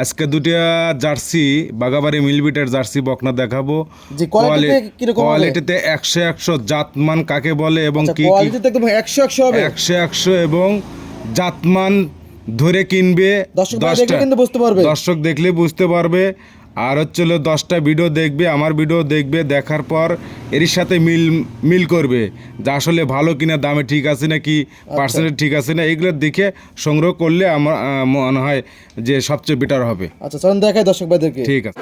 আজকে দুটা jersey Bagabari মিলবিটের jersey বকনা দেখাবো? কোয়ালিটিতে একশো একশো জাতমান কাকে বলে এবং আচ্ছা কি একশো একশো একশো একশো এবং জাতমান ধরে কিনবে দর্শক দেখলে বুঝতে পারবে। দর্শক দেখলে বুঝতে পারবে আর হচ্ছে হলো দশটা ভিডিও দেখবে আমার ভিডিও দেখবে দেখার পর এর সাথে মিল মিল করবে যে আসলে ভালো কিনা দামে ঠিক আছে না কি। পার্সেন্টেজ ঠিক আছে না এগুলো দেখে সংগ্রহ করলে আমার মনে হয় যে সবচেয়ে বেটার হবে। আচ্ছা চলুন দেখাই দর্শক ভাইদেরকে। ঠিক আছে।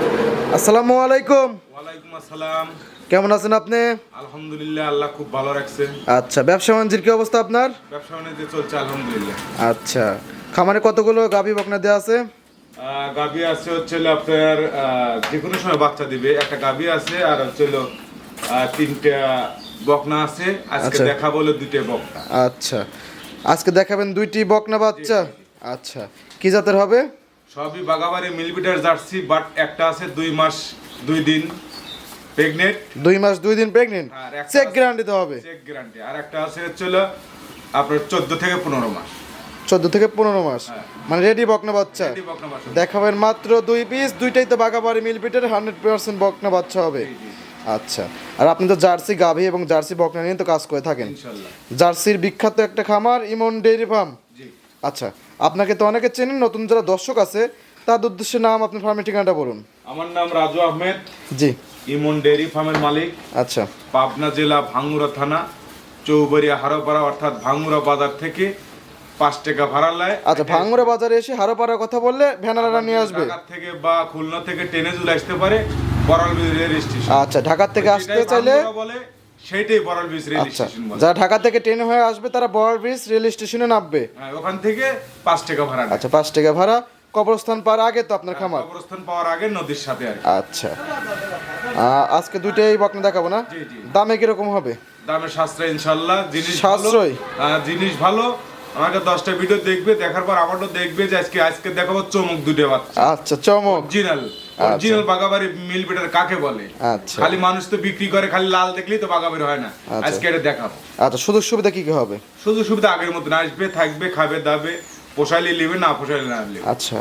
আসসালামু আলাইকুম। ওয়ালাইকুম আসসালাম। কেমন আছেন আপনি? আলহামদুলিল্লাহ আল্লাহ খুব ভালো রাখছে। আচ্ছা ব্যবসা বাণিজ্যের কি অবস্থা আপনার? ব্যবসা বাণিজ্য চলছে আলহামদুলিল্লাহ। আচ্ছা খামারে কতগুলো গাভী বকনা দেওয়া আছে? গাবি আছে হচ্ছে আপনার যে কোনো সময় বাচ্চা দিবে। একটা গাবি আছে আর হচ্ছে তিনটা বকনা আছে। আজকে আচ্ছা। দেখা বলে দুইটা বকনা। আচ্ছা। আজকে দেখাবেন দুইটি বকনা বাচ্চা? আচ্ছা। কি জাতের হবে? সবই বাগাবাড়ি মিলবিটার জার্সি বাট একটা আছে দুই মাস দুই দিন প্রেগনেন্ট। দুই মাস দুই দিন প্রেগনেন্ট? চেক গ্যারান্টি তো হবে। Check guarantee. আর একটা আছে হচ্ছে আপনার চোদ্দ থেকে পনেরো মাস। চোদ্দ থেকে পনেরো মাস। হ্যাঁ। মানে রেডি বকনা বাচ্চা। দেখাবেন মাত্র দুই পিস দুইটাই তো বাগাবাড়ি মিলপিটের হান্ড্রেড পার্সেন্ট বকনা বাচ্চা হবে। আচ্ছা। আর আপনি তো জার্সি গাভী এবং জার্সি বকনা নিয়ে তো কাজ করে থাকেন। জার্সির বিখ্যাত একটা খামার ইমন ডেইরি ফার্ম। আচ্ছা আপনাকে তো অনেকে চেনেন নতুন যারা দর্শক আছে তার উদ্দেশ্যে নাম আপনি ফার্মের ঠিকানাটা বলুন। আমার নাম রাজু আহমেদ। জি। ইমন ডেয়ারি ফার্মের মালিক। আচ্ছা। পাবনা জেলা ভাঙ্গুরা থানা চৌবাড়িয়া হারোপাড়া অর্থাৎ ভাঙ্গুরা বাজার থেকে পাঁচ টাকা ভাড়া নেয়। আচ্ছা ভাঙ্গুরা বাজারে এসে হারোপাড়ার কথা বললে ভ্যানালারা নিয়ে আসবে। ঢাকা থেকে বা খুলনা থেকে ট্রেনে চলে আসতে পারে বড়াল রেল স্টেশন। আচ্ছা ঢাকার থেকে আসতে চাইলে বলে সেইটাই বড়াল ব্রিজ রেল আচ্ছা স্টেশন বলে। যারা ঢাকা থেকে ট্রেন হয়ে আসবে তারা বড় ব্রিজ রেল স্টেশনে নামবে। হ্যাঁ, ওখান থেকে পাঁচ টাকা ভাড়া আচ্ছা পাঁচ টাকা ভাড়া। কবরস্থান পার আগে তো আপনার খামার। কবরস্থান পাওয়ার আগে নদীর সাথে আর আচ্ছা। আজকে দুইটাই বকনা দেখাবো না। দামে কীরকম হবে? দামে সাশ্রয় ইনশাল্লাহ জিনিস সাশ্রয়? হ্যাঁ, জিনিস ভালো। আমাকে দশটা ভিডিও দেখবে দেখার পর আমারও দেখবে যে আজকে আজকে দেখাবো চমক দুটো বাচ্চা। আচ্ছা চমক। অরিজিনাল অরিজিনাল বাগাবাড়ি মিল বিটার কাকে বলে? আচ্ছা। খালি মানুষ তো বিক্রি করে খালি লাল দেখলেই তো বাগাবাড়ি হয় না। আচ্ছা। আজকে এটা দেখাবো। আচ্ছা সুযোগ সুবিধা কি কি হবে? শুধু সুবিধা আগের মতন আসবে থাকবে খাবে দাবে পোষাইলে নেবে না পোষাইলে না আচ্ছা।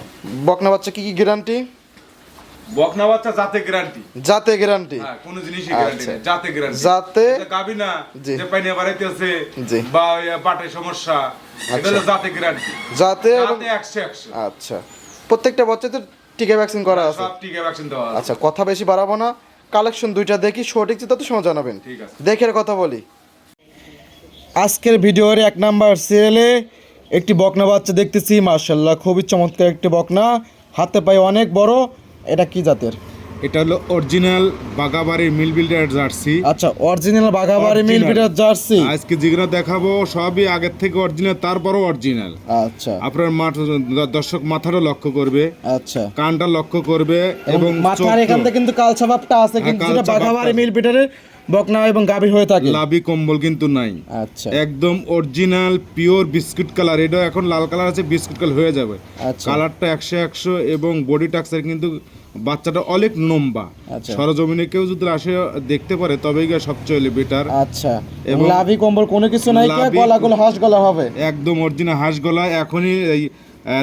বকনা বাচ্চা কি কি গ্যারান্টি বকনা বাচ্চা জাতে গ্যারান্টি জাতে গ্যারান্টি হ্যাঁ কোনো জিনিসই গ্যারান্টি। জাতে গ্যারান্টি জাতে গাবি না যে পাইনে বাড়াইতে বা পাটে সমস্যা। এটা হলো জাতে গ্যারান্টি জাতে জাতে একশো একশো। আচ্ছা। প্রত্যেকটা বাচ্চাতে টিকা ভ্যাকসিন করা আছে। সব টিকা ভ্যাকসিন দেওয়া আছে। আচ্ছা কথা বেশি বাড়াবো না। কালেকশন দুইটা দেখি সঠিক তত সময় জানাবেন। ঠিক আছে। দেখে কথা বলি। আজকের ভিডিওর এক নাম্বার সিরিয়ালে একটি বকনা বাচ্চা দেখতেছি। মার্শাল্লাহ খুবই চমৎকার একটি বকনা। হাতে পায়ে অনেক বড়। এটা কি জাতের? এটা হলো অরিজিনাল বাগাবাড়ির মিল বিল্ডার জার্সি। আচ্ছা অরিজিনাল বাগাবাড়ি মিল বিল্ডার জার্সি? আজকে যেগুলো দেখাবো সবই আগের থেকে অরিজিনাল তারপরও অরিজিনাল। আচ্ছা। আপনার মাঠ দর্শক মাথাটা লক্ষ্য করবে আচ্ছা। কানটা লক্ষ্য করবে এবং মাথার। এখান থেকে কিন্তু কালচা ভাবটা আছে হ্যাঁ, কিন্তু বাগাবাড়ি মিল পিটারের বকনা এবং গাভী হয়ে থাকে। লাভি কম্বল কিন্তু নাই। আচ্ছা। একদম অরিজিনাল পিওর বিস্কুট কালার এটা এখন লাল কালার আছে বিস্কুট কালার হয়ে যাবে। আচ্ছা। কালারটা একশো একশো এবং বডি টাক্সের কিন্তু বাচ্চাটা অনেক লম্বা। আচ্ছা। সরজমিনে কেউ যদি আসে দেখতে পারে তবেই গিয়ে সবচেয়ে বেটার আচ্ছা। এবং লাভি কম্বল কোনো কিছু নাই গলা গলা হাঁস গলা হবে? একদম অরিজিনাল হাঁস গলা। এখনই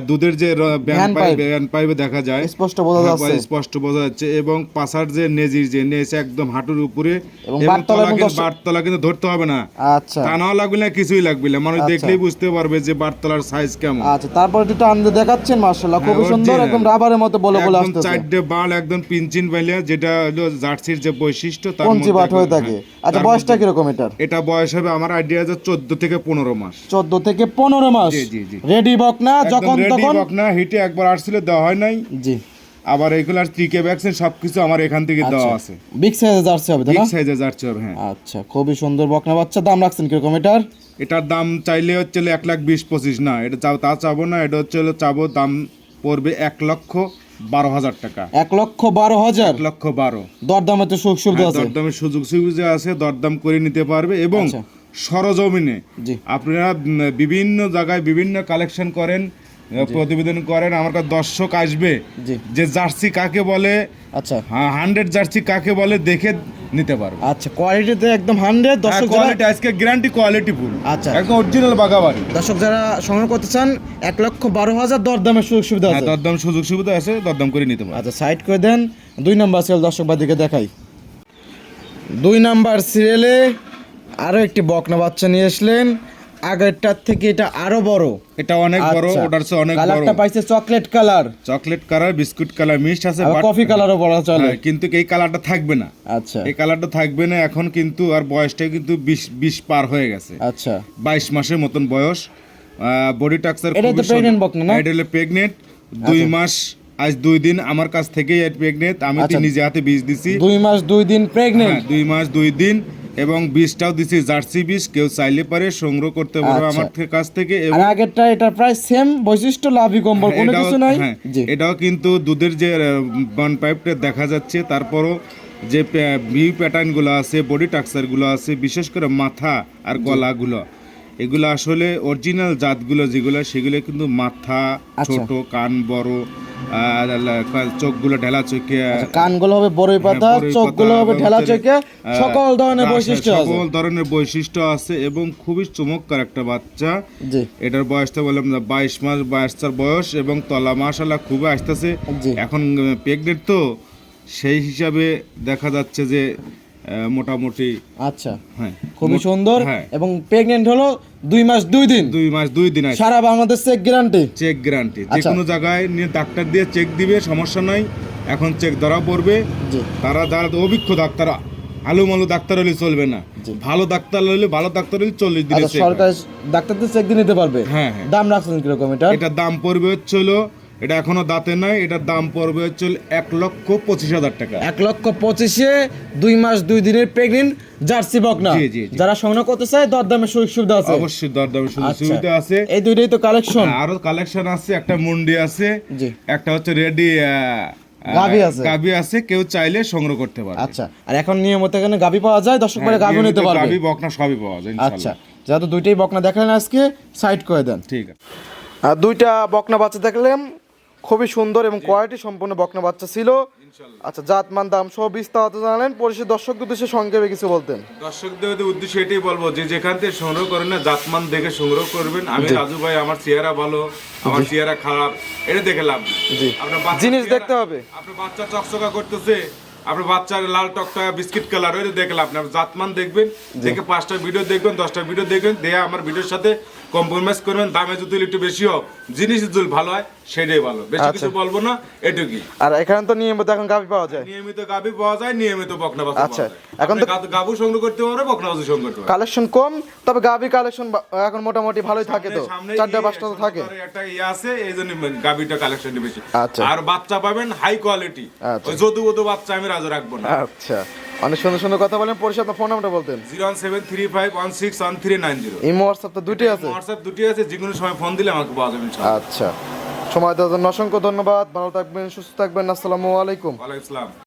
দুধের যে ব্যান পাইপ পাইপ। ব্যান পাইপে দেখা যায়। স্পষ্ট বোঝা হ্যাঁ, যাচ্ছে। স্পষ্ট বোঝা যাচ্ছে। এবং পাশার যে নেজির যে নেজ একদম হাঁটুর উপরে এবং এবং বাটতলা তলা এবং কিন্তু ধরতে হবে না। আচ্ছা। টানাও লাগবে না কিছুই লাগবে না। মানুষ আচ্ছা। দেখলেই বুঝতে পারবে যে বাটতলার সাইজ কেমন। আচ্ছা তারপর একটু টান দিয়ে দেখাচ্ছেন খুবই হ্যাঁ, সুন্দর একদম রাবারের মতো বলে বলে আসতেছে। চারটে বাল একদম পিনচিন বাইলিয়া যেটা হলো জার্সির যে বৈশিষ্ট্য তার মধ্যে বাট হয়ে থাকে। হ্যাঁ, আচ্ছা বয়সটা কীরকম এটার? এটা বয়স হবে আমার আইডিয়া যে চোদ্দ থেকে পনেরো মাস। চোদ্দ থেকে পনেরো মাস। জি, জি। রেডি বকনা যখন রেডি তখন বকনা হিটে একবার আসছিল দেওয়া হয় নাই। জি। আবার এইগুলো আর টিকে ভ্যাকসিন সবকিছু আমার এখান থেকে দেওয়া আছে। বিগ সাইজে জার্সি হবে বিগ সাইজে হবে হ্যাঁ। আচ্ছা খুবই সুন্দর বকনা বাচ্চা দাম রাখছেন কীরকম এটার? এটার দাম চাইলে হচ্ছে এক লাখ বিশ পঁচিশ না এটা চাও তা চাবো না এটা হচ্ছে চাবো দাম পড়বে এক লক্ষ বারো হাজার টাকা। এক লক্ষ বারো হাজার? লক্ষ বারো। দরদামে তো সুখ সুবিধা আছে। দরদামের সুযোগ সুবিধা আছে দরদাম করে নিতে পারবে এবং আচ্ছা। সরজমিনে আপনারা বিভিন্ন জায়গায় বিভিন্ন কালেকশন করেন প্রতিবেদন করেন আমার কাছে দর্শক আসবে। যে জার্সি কাকে বলে আচ্ছা। হ্যাঁ হান্ড্রেড জার্সি কাকে বলে দেখে নিতে পারবে। আচ্ছা কোয়ালিটিতে একদম হান্ড্রেড দর্শক কোয়ালিটি আজকে গ্যারান্টি কোয়ালিটি ফুল আচ্ছা। একদম অরিজিনাল বাগাবাড়ি দর্শক যারা সংগ্রহ করতে চান এক লক্ষ বারো হাজার দরদামের সুযোগ সুবিধা হ্যাঁ আছে। দরদাম সুযোগ সুবিধা আছে দরদাম করে নিতে পারবে। আচ্ছা সাইড করে দেন। দুই নাম্বার সিরিয়াল দর্শক বাদিকে দেখাই। দুই নাম্বার সিরিয়ালে আরও একটি বকনা বাচ্চা নিয়ে আসলেন। আগেরটার থেকে এটা আরও বড়। এটা অনেক বড় আচ্ছা। ওটার চেয়ে অনেক বড়। কালারটা পাইছে chocolate colour. Chocolate colour biscuit colour mixed আছে কফি কালারও বলা চলে। হ্যাঁ, কিন্তু এই কালারটা থাকবে না। আচ্ছা। এই কালারটা থাকবে না এখন কিন্তু আর বয়সটা কিন্তু বিশ বিশ পার হয়ে গেছে। আচ্ছা। বাইশ মাসের মতন বয়স। বডি টাক্সার এটা তো pregnant বকনা না? এটা হলো প্রেগনেন্ট দুই মাস আজ দুই দিন আমার কাছ থেকে প্রেগনেন্ট আমি তো আচ্ছা। নিজে হাতে বীজ দিছি। দুই মাস দুই দিন প্রেগনেন্ট হ্যাঁ, দুই মাস দুই দিন। এবং বীজটাও দিছি জার্সি বীজ কেউ চাইলে পারে সংগ্রহ করতে পারবে আচ্ছা। আমার কাছ থেকে আর আগেরটা এটা প্রায় সেম বৈশিষ্ট্য লাভি কম্বল কোনো এটাও- কিছু নাই হ্যাঁ, এটাও কিন্তু দুধের যে বান পাইপটা দেখা যাচ্ছে তারপরও যে ভিউ প্যাটার্নগুলো আছে বডি টাক্সারগুলো আছে বিশেষ করে মাথা আর গলাগুলো এগুলো আসলে অরিজিনাল জাতগুলো যেগুলো সেগুলো কিন্তু মাথা আচ্ছা। ছোট কান বড় চোখগুলো ঢেলা চোখে। আচ্ছা, কানগুলো হবে বড়ই পাতা হ্যাঁ, চোখগুলো হবে ঢেলা চোখে। সকল ধরনের বৈশিষ্ট্য আছে। সকল ধরনের বৈশিষ্ট্য আছে এবং খুবই চমৎকার একটা বাচ্চা। এটার বয়সটা বললাম না বাইশ মাস বাইশটার বয়স এবং তলা মাসাল্লাহ খুবই আসতেছে। এখন প্রেগনেন্ট তো সেই হিসাবে দেখা যাচ্ছে যে মোটামুটি আচ্ছা। হ্যাঁ। খুবই সুন্দর হ্যাঁ। এবং প্রেগনেন্ট হলো দুই মাস দুই দিন। দুই মাস দুই দিন সারা Bangladesh check guarantee check guarantee যে। কোনো জায়গায় নিয়ে ডাক্তার দিয়ে চেক দিবে সমস্যা নাই। এখন চেক ধরা পড়বে। তারা যারা অভিজ্ঞ ডাক্তার আলু মালু ডাক্তার হলে চলবে না। ভালো ডাক্তার হলে ভালো ডাক্তার হলে চল্লিশ দিন আচ্ছা check হয়। ডাক্তারদের চেক দিয়ে নিতে পারবে? হ্যাঁ হ্যাঁ। দাম রাখছেন কীরকম এটা? এটার দাম পড়বে হচ্ছিল এটা এখনও দাঁতে নাই এটার দাম পড়বে হচ্ছিল এক লক্ষ পঁচিশ হাজার টাকা। এক লক্ষ পঁচিশে দুই মাস দুই দিনের প্রেগনেন্ট জার্সি বকনা। জি, জি। যারা সংগ্রহ করতে চায় দরদামের সুযোগ সুবিধা আছে। অবশ্যই দরদামে সুযোগ আচ্ছা। সুবিধা আছে। এই দুইটাই তো কালেকশন আরও কালেকশন আছে একটা মুন্ডি আছে একটা হচ্ছে রেডি গাভী আছে। গাবি আছে কেউ চাইলে সংগ্রহ করতে পারে আচ্ছা আর এখন নিয়মিত এখানে গাবি পাওয়া যায় দর্শক পরে গাবি নিতে পারবে। গাবি বকনা সবই পাওয়া যায় আচ্ছা যেহেতু দুইটাই বকনা দেখালেন আজকে সাইড করে দেন। ঠিক আছে। আর দুইটা বকনা বাচ্চা দেখলাম খুবই সুন্দর এবং কোয়ালিটি সম্পূর্ণ বকনা বাচ্চা ছিল। আচ্ছা জাত মান দাম সব বিস্তারিত জানালেন। পরিষদ দর্শক উদ্দেশ্যে সংক্ষেপে কিছু বলতেন। দর্শকদের উদ্দেশ্য এটাই বলব যে যেখান থেকে সংগ্রহ করেন না জাতমান দেখে সংগ্রহ করবেন। আমি রাজু ভাই আমার চেহারা ভালো আমার চেহারা খারাপ এটা দেখে লাভ জি। আপনার জিনিস দেখতে হবে। আপনার বাচ্চা চকচকা করতেছে আপনার বাচ্চার লাল টকটকা বিস্কিট কালার ওই দেখে লাভ নেই। আপনি জাতমান দেখবেন দেখে পাঁচটা ভিডিও দেখবেন দশটা ভিডিও দেখবেন দেয়া আমার ভিডিওর সাথে কম্প্রোমাইজ করবেন দামে যদি একটু বেশি হোক জিনিস যদি ভালো হয় সেটাই ভালো। বেশি কিছু বলব না এটুকুই। আর এখানে তো নিয়মিত এখন গাবি পাওয়া যায়। নিয়মিত গাবি পাওয়া যায় নিয়মিত বকনা বাচ্চা আচ্ছা, এখন তো- গাবু সংগ্রহ করতে পারবে বকনা বাচ্চা সংগ্রহ করতে পারবে কালেকশন কম তবে গাবি কালেকশন এখন মোটামুটি ভালোই থাকে তো। চারটা ইয়ে, পাঁচটা তো থাকে। একটা ইয়ে আছে এই জন্য গাবিটা কালেকশন বেশি। আচ্ছা। আর বাচ্চা পাবেন হাই কোয়ালিটি আচ্ছা। ওই যদু বধু বাচ্চা আমি রাজু রাখব না। আচ্ছা। অনেক সুন্দর সুন্দর কথা বলেন পরিষদ আপনার ফোন নাম্বারটা বলতেন। Zero one seven three five one six one three nine zero. Imo WhatsApp তো দুটোই আছে? হোয়াটসঅ্যাপ দুটি আছে যে কোনো সময় ফোন দিলে আমাকে পাওয়া যাবে আচ্ছা। সময় দেওয়ার জন্য অসংখ্য ধন্যবাদ। ভালো থাকবেন সুস্থ থাকবেন। আসসালামু আলাইকুম। ওয়ালাইকুম আসসালাম।